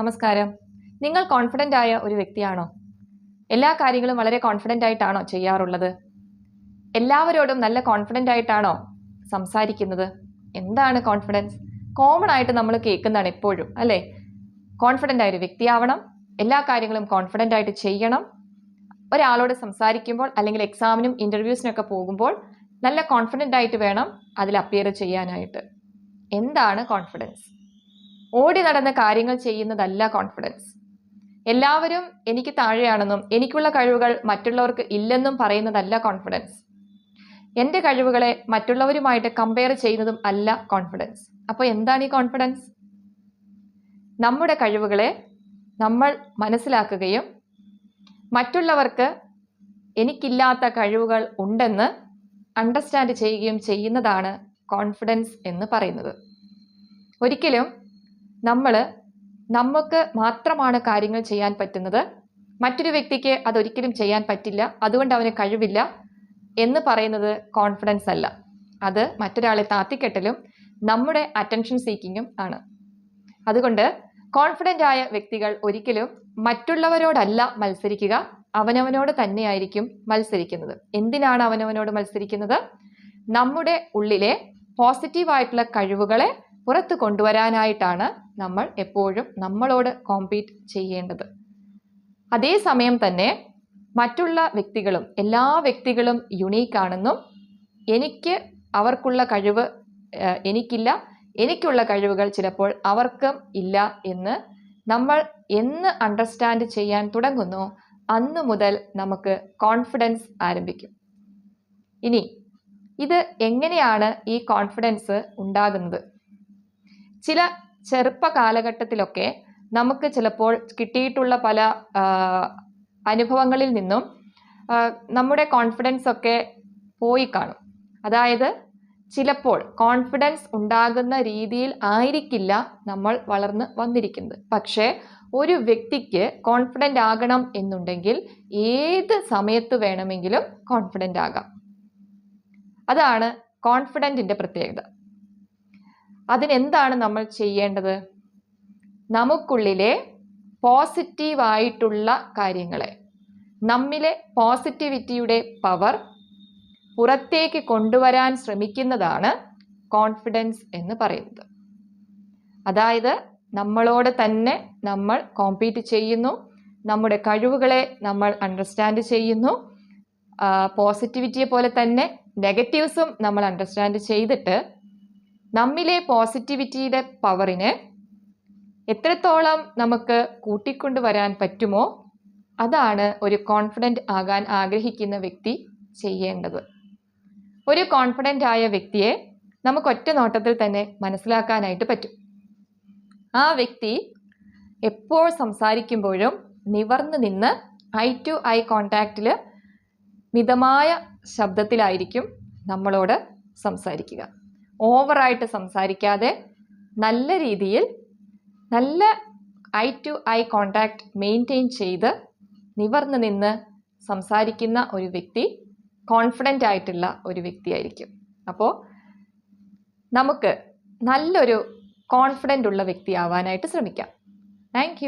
നമസ്കാരം. നിങ്ങൾ കോൺഫിഡന്റ് ആയ ഒരു വ്യക്തിയാണോ? എല്ലാ കാര്യങ്ങളും വളരെ കോൺഫിഡന്റ് ആയിട്ടാണോ ചെയ്യാറുള്ളത്? എല്ലാവരോടും നല്ല കോൺഫിഡന്റ് ആയിട്ടാണോ സംസാരിക്കുന്നത്? എന്താണ് കോൺഫിഡൻസ് കോമൺ ആയിട്ട് നമ്മൾ കേൾക്കുന്നതാണ് എപ്പോഴും അല്ലേ? കോൺഫിഡന്റ് ആയൊരു വ്യക്തിയാവണം എല്ലാ കാര്യങ്ങളും കോൺഫിഡന്റ് ആയിട്ട് ചെയ്യണം. ഒരാളോട് സംസാരിക്കുമ്പോൾ അല്ലെങ്കിൽ എക്സാമിനും ഇന്റർവ്യൂസിനൊക്കെ പോകുമ്പോൾ നല്ല കോൺഫിഡന്റ് ആയിട്ട് വേണം അതിൽ അപ്പിയർ ചെയ്യാനായിട്ട്. എന്താണ് കോൺഫിഡൻസ് ഓടി നടന്ന കാര്യങ്ങൾ ചെയ്യുന്നതല്ല കോൺഫിഡൻസ് എല്ലാവരും എനിക്ക് താഴെയാണെന്നും എനിക്കുള്ള കഴിവുകൾ മറ്റുള്ളവർക്ക് ഇല്ലെന്നും പറയുന്നതല്ല കോൺഫിഡൻസ് എന്റെ കഴിവുകളെ മറ്റുള്ളവരുമായിട്ട് കമ്പയർ ചെയ്യുന്നതും അല്ല കോൺഫിഡൻസ് അപ്പോൾ എന്താണ് ഈ കോൺഫിഡൻസ് നമ്മുടെ കഴിവുകളെ നമ്മൾ മനസ്സിലാക്കുകയും മറ്റുള്ളവർക്ക് എനിക്കില്ലാത്ത കഴിവുകൾ ഉണ്ടെന്ന് അണ്ടർസ്റ്റാൻഡ് ചെയ്യുകയും ചെയ്യുന്നതാണ് കോൺഫിഡൻസ് എന്ന് പറയുന്നത്. ഒരിക്കലും നമ്മൾ നമുക്ക് മാത്രമാണ് കാര്യങ്ങൾ ചെയ്യാൻ പറ്റുന്നത്. മറ്റൊരു വ്യക്തിക്ക് അതൊരിക്കലും ചെയ്യാൻ പറ്റില്ല. അതുകൊണ്ട് അവന് കഴിവില്ല എന്ന് പറയുന്നത് കോൺഫിഡൻസ് അല്ല. അത് മറ്റൊരാളെ താത്തിക്കെട്ടലും നമ്മുടെ അറ്റൻഷൻ സീക്കിങ്ങും ആണ്. അതുകൊണ്ട് കോൺഫിഡന്റ് ആയ വ്യക്തികൾ ഒരിക്കലും മറ്റുള്ളവരോടല്ല മത്സരിക്കുക. അവനവനോട് തന്നെയായിരിക്കും മത്സരിക്കുന്നത്. എന്തിനാണ് അവനവനോട് മത്സരിക്കുന്നത്? നമ്മുടെ ഉള്ളിലെ പോസിറ്റീവായിട്ടുള്ള കഴിവുകളെ പുറത്ത് കൊണ്ടുവരാനായിട്ടാണ് നമ്മൾ എപ്പോഴും നമ്മളോട് കോമ്പീറ്റ് ചെയ്യേണ്ടത്. അതേസമയം തന്നെ മറ്റുള്ള വ്യക്തികളും എല്ലാ വ്യക്തികളും യുണീക്ക് ആണെന്നും എനിക്ക് അവർക്കുള്ള കഴിവ് എനിക്കില്ല എനിക്കുള്ള കഴിവുകൾ ചിലപ്പോൾ അവർക്കും ഇല്ല എന്ന് നമ്മൾ എന്ന് അണ്ടർസ്റ്റാൻഡ് ചെയ്യാൻ തുടങ്ങുന്നു അന്ന് മുതൽ നമുക്ക് കോൺഫിഡൻസ് ആരംഭിക്കും. ഇനി ഇത് എങ്ങനെയാണ് ഈ കോൺഫിഡൻസ് ഉണ്ടാകുന്നത്? ചില ചെറുപ്പ കാലഘട്ടത്തിലൊക്കെ നമുക്ക് ചിലപ്പോൾ കിട്ടിയിട്ടുള്ള പല അനുഭവങ്ങളിൽ നിന്നും നമ്മുടെ കോൺഫിഡൻസ് ഒക്കെ പോയി കാണും. അതായത് ചിലപ്പോൾ കോൺഫിഡൻസ് ഉണ്ടാകുന്ന രീതിയിൽ ആയിരിക്കില്ല നമ്മൾ വളർന്ന് വന്നിരിക്കുന്നത്. പക്ഷേ ഒരു വ്യക്തിക്ക് കോൺഫിഡന്റ് ആകണം എന്നുണ്ടെങ്കിൽ ഏത് സമയത്ത് വേണമെങ്കിലും കോൺഫിഡന്റ് ആകാം. അതാണ് കോൺഫിഡന്റിന്റെ പ്രത്യേകത. അതിനെന്താണ് നമ്മൾ ചെയ്യേണ്ടത്? നമുക്കുള്ളിലെ പോസിറ്റീവായിട്ടുള്ള കാര്യങ്ങളെ നമ്മിലെ പോസിറ്റിവിറ്റിയുടെ പവർ പുറത്തേക്ക് കൊണ്ടുവരാൻ ശ്രമിക്കുന്നതാണ് കോൺഫിഡൻസ് എന്ന് പറയുന്നത്. അതായത് നമ്മളോട് തന്നെ നമ്മൾ കോമ്പീറ്റ് ചെയ്യുന്നു നമ്മുടെ കഴിവുകളെ നമ്മൾ അണ്ടർസ്റ്റാൻഡ് ചെയ്യുന്നു പോസിറ്റിവിറ്റിയെ പോലെ തന്നെ നെഗറ്റീവ്സും നമ്മൾ അണ്ടർസ്റ്റാൻഡ് ചെയ്തിട്ട് നമ്മിലെ പോസിറ്റിവിറ്റിയുടെ പവറിനെ എത്രത്തോളം നമുക്ക് കൂട്ടിക്കൊണ്ടുവരാൻ പറ്റുമോ അതാണ് ഒരു കോൺഫിഡന്റ് ആകാൻ ആഗ്രഹിക്കുന്ന വ്യക്തി ചെയ്യേണ്ടത്. ഒരു കോൺഫിഡന്റ് ആയ വ്യക്തിയെ നമുക്ക് ഒറ്റ നോട്ടത്തിൽ തന്നെ മനസ്സിലാക്കാനായിട്ട് പറ്റും. ആ വ്യക്തി എപ്പോൾ സംസാരിക്കുമ്പോഴും നിവർന്നു നിന്ന് ഐ ടു ഐ കോണ്ടാക്റ്റിൽ മിതമായ ശബ്ദത്തിലായിരിക്കും നമ്മളോട് സംസാരിക്കുക. ഓവറായിട്ട് സംസാരിക്കാതെ നല്ല രീതിയിൽ നല്ല eye to eye contact maintain ചെയ്ത് നിവർന്ന് നിന്ന് സംസാരിക്കുന്ന ഒരു വ്യക്തി കോൺഫിഡന്റ് ആയിട്ടുള്ള ഒരു വ്യക്തിയായിരിക്കും. അപ്പോൾ നമുക്ക് നല്ലൊരു കോൺഫിഡന്റ് ഉള്ള വ്യക്തിയാവാനായിട്ട് ശ്രമിക്കാം. താങ്ക്